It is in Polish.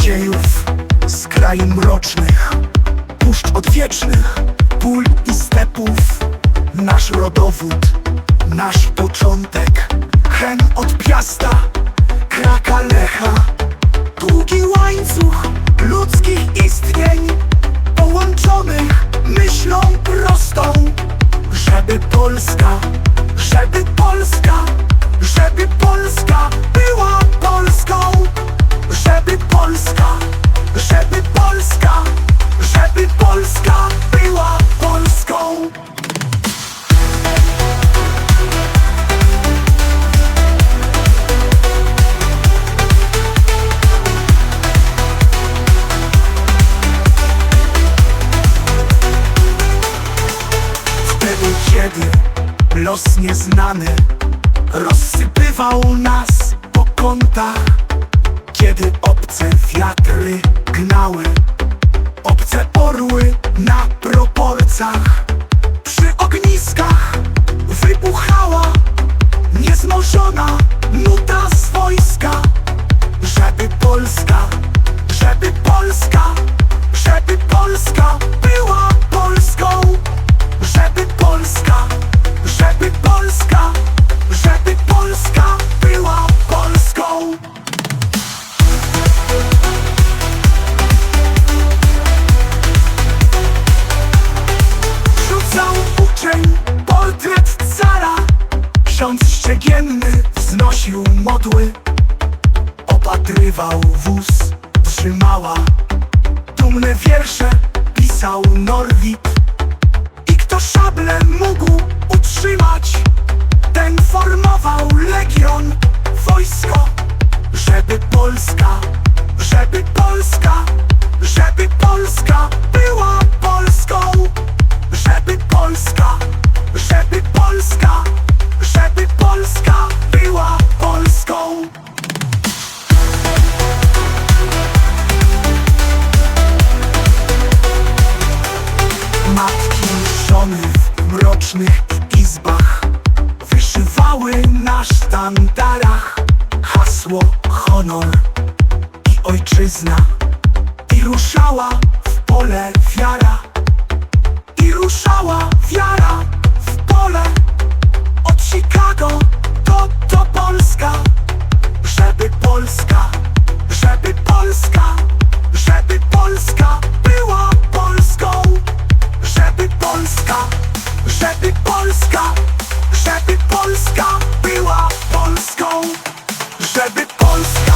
dziejów z krain mrocznych, puszcz odwiecznych, pól i stepów. Nasz rodowód, nasz początek, hen od piasta, kraka lecha. Długi łańcuch ludzkich istnień, połączonych myślą prostą, żeby Polska, żeby Polska, żeby Polska była Wtedy los nieznany rozsypywał nas po kątach. Kiedy obce wiatry gnały Obce orły na proporcach. Przy ogniskach wybuchała Niezmożona nuta z wojska. Żeby Polska, żeby Polska, opatrywał wóz, trzymała, dumne wiersze pisał Norwid. I kto szablem mógł utrzymać Ten formował legion, wojsko Żeby Polska, żeby Polska Żeby Polska była w mrocznych izbach Wyszywały na sztandarach Hasło honor i ojczyzna. I ruszała w pole wiara I ruszała wiara w pole. Od Chicago do, do Polska Żeby Polska, żeby Polska Żeby Polska żeby Polska